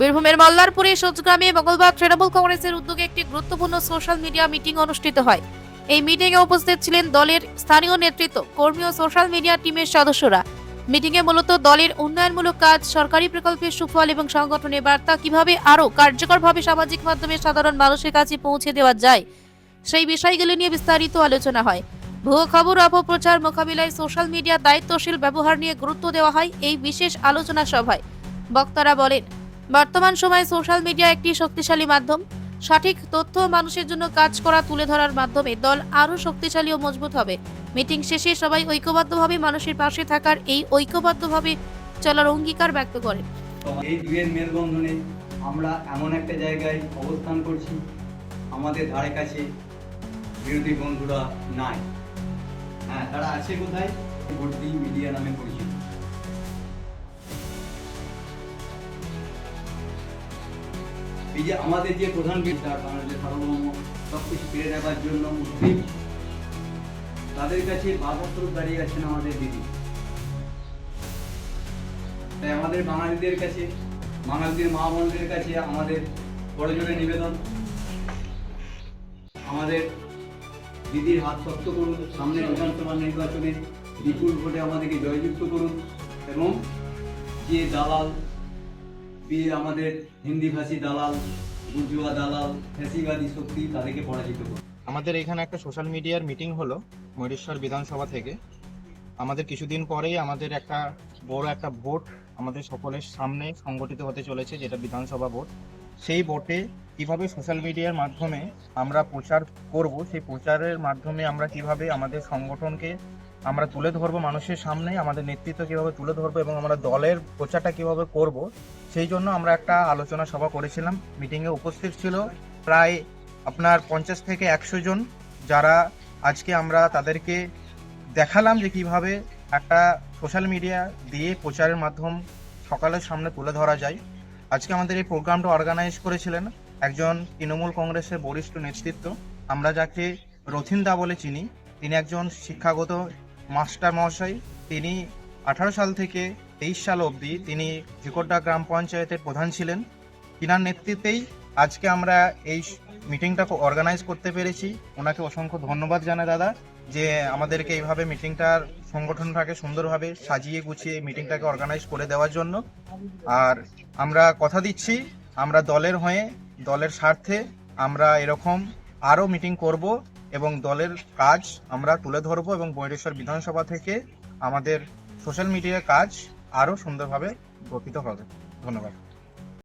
বীরভূমের মল্লারপুরে সোজগ্রামে মঙ্গলবার তৃণমূল কংগ্রেসের উদ্যোগে একটি গুরুত্বপূর্ণ সোশ্যাল মিডিয়া মিটিং অনুষ্ঠিত হয়। এই মিটিং এ উপস্থিত ছিলেন দলের স্থানীয় নেতৃত্ব, কর্মী ও সোশ্যাল মিডিয়া টিমের সদস্যরা। মিটিং এ মূলত দলের উন্নয়নমূলক কাজ, সরকারি প্রকল্পের সুফল এবং সংগঠনের বার্তা কীভাবে আরও কার্যকরভাবে সামাজিক মাধ্যমে সাধারণ মানুষের কাছে পৌঁছে দেওয়া যায়, সেই বিষয়গুলি নিয়ে বিস্তারিত আলোচনা হয়। ভুয়ো খবর, অপপ্রচার মোকাবিলায় সোশ্যাল মিডিয়া দায়িত্বশীল ব্যবহার নিয়ে গুরুত্ব দেওয়া হয়, এই বিশেষ আলোচনা সভায়। বক্তারা বলেন বর্তমান সময়ে সোশ্যাল মিডিয়া একটি শক্তিশালী মাধ্যম। সঠিক তথ্য মানুষের জন্য কাজ করা তুলে ধরার মাধ্যমে দল আরও শক্তিশালী ও মজবুত হবে। মিটিং শেষে সবাই ঐক্যবদ্ধভাবে মানুষের পাশে থাকার এই ঐক্যবদ্ধভাবে চলার অঙ্গীকার ব্যক্ত করেন এই দুয়ের মেলবন্ধনে আমরা এমন একটা জায়গায় অবস্থান করছি, আমাদের ধারে কাছে বিরোধী বন্ধুরা নাই। হ্যাঁ তারা আছে কোথায়? ভর্তি মিডিয়া নামে পরিচিত। এই যে আমাদের যে প্রধান বিচার বাংলাদেশের সার্বভৌম সব কিছু ফিরে নেবার জন্য মুসলিম, তাদের কাছে বাধাস্বরূপ দাঁড়িয়ে আছেন আমাদের দিদি। তাই আমাদের বাঙালিদের কাছে, বাঙালিদের মা বোনদের কাছে আমাদের বড়জোরে নিবেদন। আমাদের দিদির হাত শক্ত করুন, সামনে বিধানসভা নির্বাচনে বিপুল ভোটে আমাদেরকে জয়যুক্ত করুন এবং যে দালাল দিয়ে আমাদের হিন্দি ভাষী দালাল বুর্জুয়া দালাল, ফ্যাসিবাদী শক্তি তাদেরকে পরাজিত করুন আমাদের এখানে একটা সোশ্যাল মিডিয়ার মিটিং হলো ময়ূরেশ্বর বিধানসভা থেকে। আমাদের কিছুদিন পরেই আমাদের একটা বড় একটা ভোট আমাদের সকলের সামনে সংগঠিত হতে চলেছে, যেটা বিধানসভা ভোট। সেই ভোটে কীভাবে সোশ্যাল মিডিয়ার মাধ্যমে আমরা প্রচার করব, সেই প্রচারের মাধ্যমে আমরা কীভাবে আমাদের সংগঠনকে আমরা তুলে ধরবো মানুষের সামনে আমাদের নেতৃত্ব কীভাবে তুলে ধরবো এবং আমরা দলের প্রচারটা কীভাবে করব, সেই জন্য আমরা একটা আলোচনা সভা করেছিলাম। মিটিংয়ে উপস্থিত ছিল প্রায় আপনার পঞ্চাশ থেকে একশো জন, যারা আজকে আমরা তাদেরকে দেখালাম যে কীভাবে একটা সোশ্যাল মিডিয়া দিয়ে প্রচারের মাধ্যম সকালের সামনে তুলে ধরা যায়। আজকে আমাদের এই প্রোগ্রামটা অর্গানাইজ করেছিলেন একজন তৃণমূল কংগ্রেসের বরিষ্ঠ নেতৃত্ব। আমরা যাকে রথিনদা বলে চিনি, তিনি একজন শিক্ষাগত মাস্টার মহাশয়, তিনি আঠারো সাল থেকে তেইশ সাল অবধি তিনি ঝিকোড্ডা গ্রাম পঞ্চায়েতের প্রধান ছিলেন। তিনার নেতৃত্বেই আজকে আমরা এই মিটিংটা অর্গানাইজ করতে পেরেছি। ওনাকে অসংখ্য ধন্যবাদ জানাই দাদা, যে আমাদেরকে এইভাবে মিটিংটার সংগঠনটাকে সুন্দরভাবে সাজিয়ে গুছিয়ে মিটিংটাকে অর্গানাইজ করে দেওয়ার জন্য। আর আমরা কথা দিচ্ছি, আমরা দলের হয়ে, দলের স্বার্থে আমরা এরকম আরও মিটিং করব। এবং দলের কাজ আমরা তুলে ধরবো এবং বৈরেশ্বর বিধানসভা থেকে আমাদের সোশ্যাল মিডিয়ার কাজ আরও সুন্দরভাবে গঠিত হবে। ধন্যবাদ।